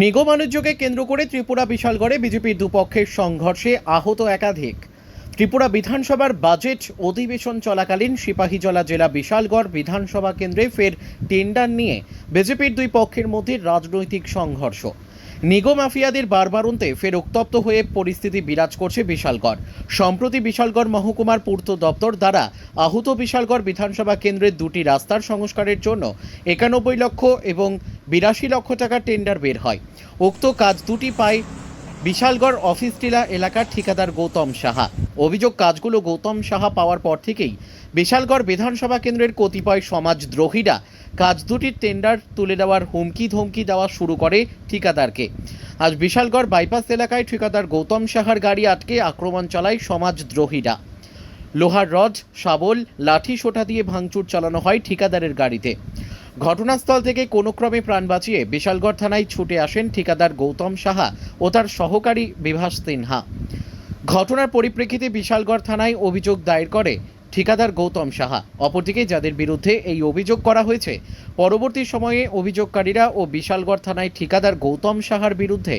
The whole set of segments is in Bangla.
নিগম বাণিজ্যকে কেন্দ্র করে ত্রিপুরা বিশালগড়ে বিজেপির দুপক্ষের সংঘর্ষে আহত একাধিক। ত্রিপুরা বিধানসভার বাজেট অধিবেশন চলাকালীন সিপাহীজলা জেলা বিশালগড় বিধানসভা কেন্দ্রে ফের টেন্ডার নিয়ে বিজেপির দুই পক্ষের মধ্যে রাজনৈতিক সংঘর্ষ। নিগম মাফিয়াদের বারবারন্তে ফের উত্তপ্ত হয়ে পরিস্থিতি বিরাজ করছে বিশালগড়। সম্প্রতি বিশালগড় মহকুমার পূর্ত দপ্তর দ্বারা আহত বিশালগড় বিধানসভা কেন্দ্রের দুটি রাস্তার সংস্কারের জন্য একানব্বই লক্ষ এবং বিরাশি লক্ষ টাকার টেন্ডার বের হয়। উক্ত কাজ দুটি পায় বিশালগড় অফিস টিলা এলাকার ঠিকাদার গৌতম সাহা। অভিযোগ, কাজগুলো গৌতম সাহা পাওয়ার পর থেকেই বিশালগড় বিধানসভা কেন্দ্রের কতিপয় সমাজদ্রোহীরা কাজ দুটির টেন্ডার তুলে দেওয়ার হুমকি ধমকি দেওয়া শুরু করে ঠিকাদারকে। আজ বিশালগড় বাইপাস এলাকায় ঠিকাদার গৌতম সাহার গাড়ি আটকে আক্রমণ চালায় সমাজদ্রোহীরা। লোহার রড, শাবল লাঠি সোটা দিয়ে ভাঙচুর চালানো হয় ঠিকাদারের গাড়িতে। ঘটনাস্থল থেকে কোনো ক্রমে প্রাণ বাঁচিয়ে বিশালগড় থানায় ছুটে আসেন ঠিকাদার গৌতম সাহা ও তার সহকারী বিভাস সিনহা। ঘটনার পরিপ্রেক্ষিতে বিশালগড় থানায় অভিযোগ দায়ের করে ঠিকাদার গৌতম সাহা। অপরদিকে যাদের বিরুদ্ধে এই অভিযোগ করা হয়েছে, পরবর্তী সময়ে অভিযোগকারীরা ও বিশালগড় থানায় ঠিকাদার গৌতম সাহার বিরুদ্ধে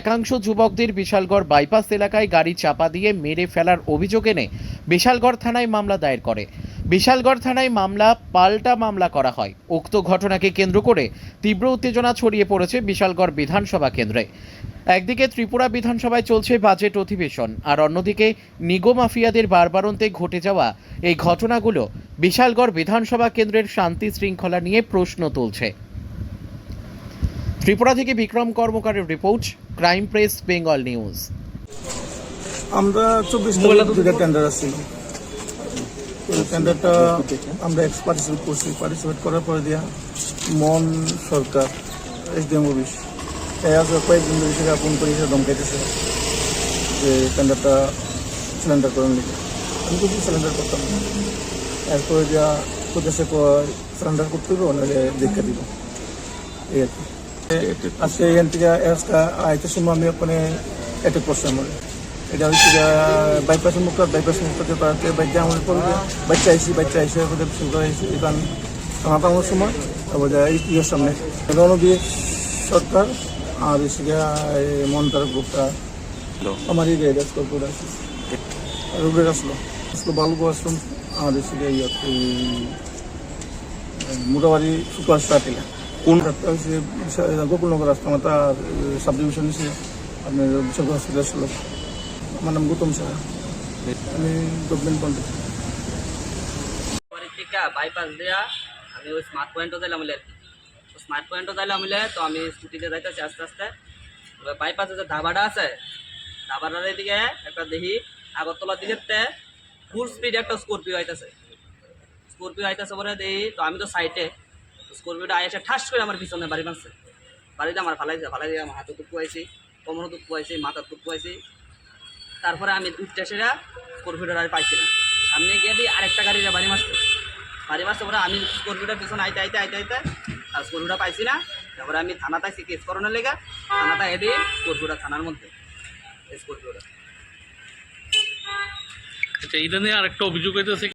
একাংশ যুবকদের বিশালগড় বাইপাস এলাকায় গাড়ি চাপা দিয়ে মেরে ফেলার অভিযোগ এনে বিশালগড় থানায় মামলা দায়ের করে। বিশালগড় থানায় মামলা পাল্টা মামলা করা হয়। উক্ত ঘটনাকে কেন্দ্র করে তীব্র উত্তেজনা ছড়িয়ে পড়েছে বিশালগড় বিধানসভা কেন্দ্রে। একদিকে ত্রিপুরা বিধানসভায় চলছে বাজেট অধিবেশন আর অন্যদিকে নিগো মাফিয়াদের বারবারন্তে ঘটে যাওয়া এই ঘটনাগুলো বিশালগড় বিধানসভা কেন্দ্রের শান্তি শৃঙ্খলা নিয়ে প্রশ্ন তুলছে। ত্রিপুরা থেকে Bikram কর্মকারের report crime press Bengal news. আমরা চব্বিশ টেন্ডার আছে। টেন্ডারটা আমরা পার্টিসিপেট করছি। পার্টিসিপেট করার পরে দিয়া মন সরকার এসডিএম অফিস আছে কয়েকদিন ধরে সেটা ফোন করে এসে ধমকাইতেছে যে টেন্ডারটা সিলিন্ডার করেন লিখে আমি কিছু সিলিন্ডার করতাম এরপরে দিয়া কোথাছে সিলিন্ডার করতে হবে নাহলে দেখা দিব। এই আর কি। আজকে এখান থেকে একটা আইতে সময় আমি ওখানে অ্যাটেক করছি আমার। এটা হচ্ছে বাইপাস মুক্ত বাইপাস মুক্ততে পারতে বাইকে আমার পড়বে বাচ্চা আইসি বাচ্চা আইসি ওদের শুরু করে আইসি এখান আমার পাওয়ার সময় তারপর ইয়ের সামনে। রণবীর সরকার আর এসে মন্তার গ্রুপটা। আমার এই রেড কর্পোরেট আছে। রুবের আসলো। আসলো বালুগো আসলো আর এসে মোটামুটি সুপার স্টার্টিলা কোন রাস্তা হচ্ছে গোকুলনগর রাস্তা মাতা সাব ডিভিশন হচ্ছে আপনার বিশাল হসপিটাল আসলো আমার নাম গৌতম আমি গভর্নমেন্ট কন্ট্রাক্ট থেকে বাইপাস দেয়া, আমি ওই স্মার্ট পয়েন্টও যাইলাম তো স্মার্ট পয়েন্টও যাইলাম বলে, তো আমি স্কুটিতে যাইতেছি আস্তে আস্তে। এবার বাইপাসে যে ধাবাটা আছে, ধাবাটার দিকে একটা দেখি আগরতলা দিকে ফুল স্পিড একটা স্করপিও আইতেছে। স্করপিও আইতেছে পরে দেখি, তো আমি তো সাইডে স্করপিওটা আইসে ঠাস করে আমার পিছনে বাড়ি মারছে বাড়িতে আমার ফালাইছে ফালাই দিয়ে আমার হাতে টুকু আইছি কোমরও টুকু আইছি, মাথার টুকু আইছি। তারপরে আমি উঠতে সেরা স্করপিওটা আর পাইছি না সামনে গিয়ে দিই আরেকটা গাড়ি বাড়ি মারছে। বাড়ি মারছে পরে আমি স্করপিওটার পিছনে আইতে আইতে আইতে আইতে, আর স্করপিওটা পাইছি না। তারপরে আমি থানাতে আইসি কেস করানোর লেগে। থানাতে এদি স্করপিওটা থানার মধ্যে। স্করপিওটা আচ্ছা এটা নিয়ে আরেকটা অভিযোগ হইতেছে